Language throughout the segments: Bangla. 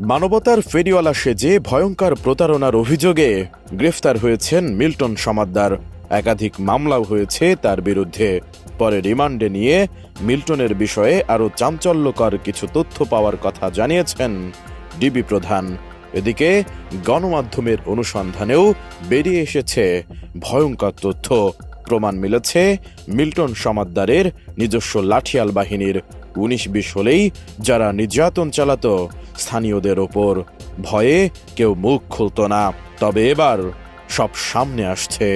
মানবতার ফেরিওয়ালা সেজে ভয়ঙ্কর প্রতারণার অভিযোগে গ্রেফতার হয়েছেন মিল্টন সমাদ্দার। একাধিক মামলাও হয়েছে তার বিরুদ্ধে। পরে রিমান্ডে নিয়ে মিল্টনের বিষয়ে আরও চাঞ্চল্যকর কিছু তথ্য পাওয়ার কথা জানিয়েছেন ডিবি প্রধান। এদিকে গণমাধ্যমের অনুসন্ধানেও বেরিয়ে এসেছে ভয়ঙ্কর তথ্য। প্রমাণ মিলেছে মিল্টন সমাদ্দারের নিজস্ব লাঠিয়াল বাহিনীর উনিশ বিশ হলেই যারা নির্যাতন চালাত, স্থানীয়দের ওপর ভয়ে কেউ মুখ খুলত না। তবে এবার সব সামনে আসছে।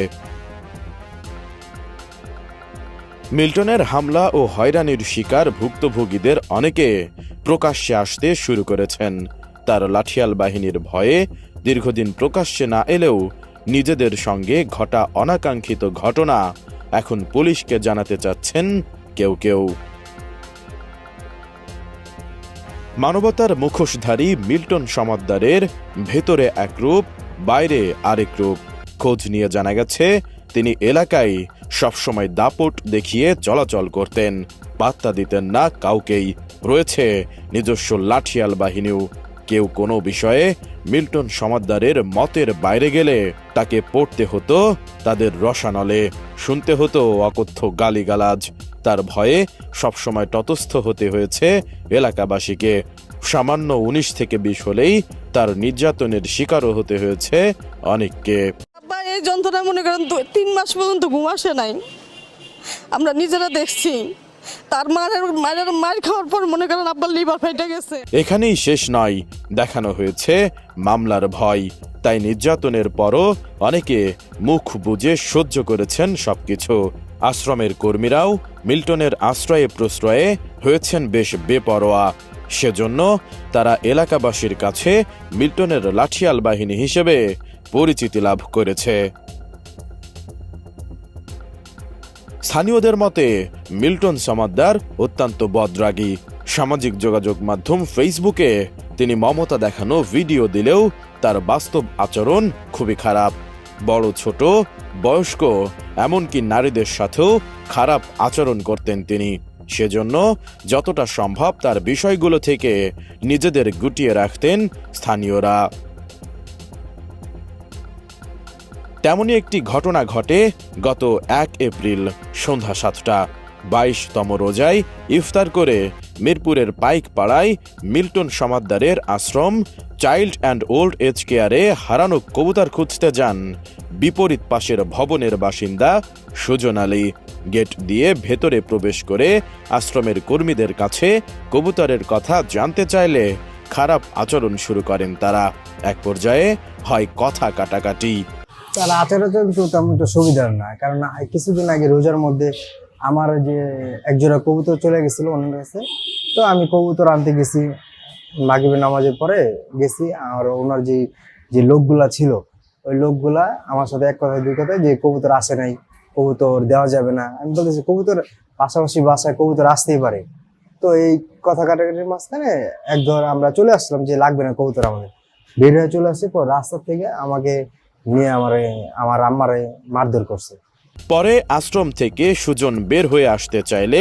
মিল্টনের হামলা ও হয়রানির শিকার ভুক্তভোগীদের অনেকে প্রকাশ্যে আসতে শুরু করেছেন। তার লাঠিয়াল বাহিনীর ভয়ে দীর্ঘদিন প্রকাশ্যে না এলেও নিজেদের সঙ্গে ঘটা অনাকাঙ্ক্ষিত ঘটনা। এখন পুলিশকে জানাতে চাচ্ছেন কেউ কেউ। মানবতার মুখোশধারী মিল্টন সমাদ্দারের ভেতরে এক রূপ, বাইরে আরেক রূপ। খোঁজ নিয়ে জানা গেছে, তিনি এলাকায় সবসময় দাপট দেখিয়ে চলাচল করতেন। পাত্তা দিতেন না কাউকেই। রয়েছে নিজস্ব লাঠিয়াল বাহিনীও। কেউ কোনো বিষয়ে মিল্টন সমাদ্দারের মতের বাইরে গেলে তাকে পড়তে হতো তাদের রসানলে। শুনতে হতো অকথ্য গালিগালাজ। তার ভয়ে সবসময় তটস্থ হতে হয়েছে এলাকাবাসীকে। সামান্য উনিশ থেকে বিশ হলেই তার নির্যাতনের শিকারও হতে হয়েছে অনেককে। এই যন্ত্রণা মনে করেন তিন মাস পর্যন্ত ঘুম আসে নাই। আমরা নিজেরা দেখছি। তার মায়ের মায়ের মার খাওয়ার পর মনে করেন আব্বার লিভার ফাইটে গেছে। এখানেই শেষ নয়, দেখানো হয়েছে মামলার ভয়। তাই নির্যাতনের পরও অনেকে মুখ বুজে সহ্য করেছেন সবকিছু। আশ্রমের কর্মীরাও মিল্টনের আশ্রয়ে প্রশ্রয়ে হয়েছেন বেশ বেপরোয়া। সেজন্য তারা এলাকাবাসীর কাছে মিল্টনের লাঠিয়াল বাহিনী হিসেবে পরিচিতি লাভ করেছে। স্থানীয়দের মতে, মিল্টন সমাদ্দার অত্যন্ত বদরাগী। সামাজিক যোগাযোগ মাধ্যম ফেসবুকে তিনি মমতা দেখানো ভিডিও দিলেও তার বাস্তব আচরণ খুবই খারাপ। বড়, ছোট, বয়স্ক, এমনকি নারীদের সাথেও খারাপ আচরণ করতেন তিনি। সেজন্য যতটা সম্ভব তার বিষয়গুলো থেকে নিজেদের গুটিয়ে রাখতেন স্থানীয়রা। তেমনই একটি ঘটনা ঘটে গত এক এপ্রিল সন্ধ্যা সাতটা। বাইশতম রোজায় ইফতার করে মিরপুরের পাইক পাড়ায় মিল্টন সমাদ্দারের আশ্রম চাইল্ড অ্যান্ড ওল্ড এজ কেয়ারে হারানো কবুতার খুঁজতে যান। বিপরীত পাশের ভবনের বাসিন্দা সুজন আলী। গেট দিয়ে ভেতরে প্রবেশ করে আশ্রমের কর্মীদের কাছে কবুতরের কথা জানতে চাইলে খারাপ আচরণ শুরু করেন তারা। এক পর্যায়ে হয় কথা কাটাকাটি। তার আচরণ তো তেমন একটা সুবিধার না কারণ কিছুদিন আগে রোজার মধ্যে আমার যে একজোড়া কবুতর চলে গেছিল ওনার কাছে, তো আমি কবুতর আনতে গেছি মাগিবের নামাজের পরে গেছি, আর ওনার যে যে লোকগুলা ছিল, ওই লোকগুলা আমার সাথে এক কথায়, দুই কথায় যে কবুতর আসে নাই, কবুতর দেওয়া যাবে না। আমি বলতেছি, কবুতর পাশাপাশি বাসায় কবুতর আসতেই পারে। তো এই কথা কাটাকাটির মাঝখানে এক আমরা চলে আসলাম যে লাগবে না কবুতর আমাদের। বের হয়ে চলে আসছি পর রাস্তা থেকে আমাকে নিয়ে আমারে, আমার আম্মারে মারধর করছে। পরে আশ্রম থেকে সুজন বের হয়ে আসতে চাইলে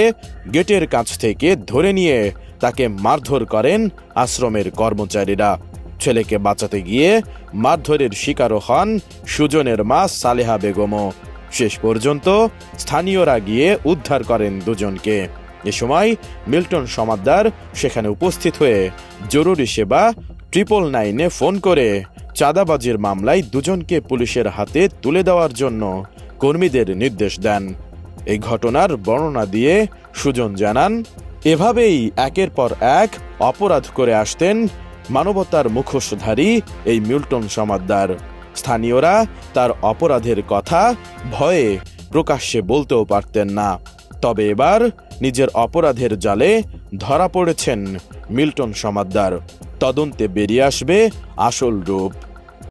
গেটের কাছ থেকে ধরে নিয়ে তাকে মারধর করেন আশ্রমের কর্মচারীরা। ছেলেকে বাঁচাতে গিয়ে মারধরের শিকারও হন সুজনের মা সালেহা বেগমও। শেষ পর্যন্ত স্থানীয়রা গিয়ে উদ্ধার করেন দুজনকে। এ সময় মিল্টন সমাদ্দার সেখানে উপস্থিত হয়ে জরুরি সেবা ট্রিপল নাইনে ফোন করে চাঁদাবাজির মামলায় দুজনকে পুলিশের হাতে তুলে দেওয়ার জন্য কর্মীদের নির্দেশ দেন। এই ঘটনার বর্ণনা দিয়ে সুজন জানান, এভাবেই একের পর এক অপরাধ করে আসতেন মানবতার মুখোশধারী এই মিল্টন সমাদ্দার। স্থানীয়রা তার অপরাধের কথা ভয়ে প্রকাশ্যে বলতেও পারতেন না। তবে এবার নিজের অপরাধের জালে ধরা পড়েছেন মিল্টন সমাদ্দার। তদন্তে বেরিয়ে আসবে আসল রূপ।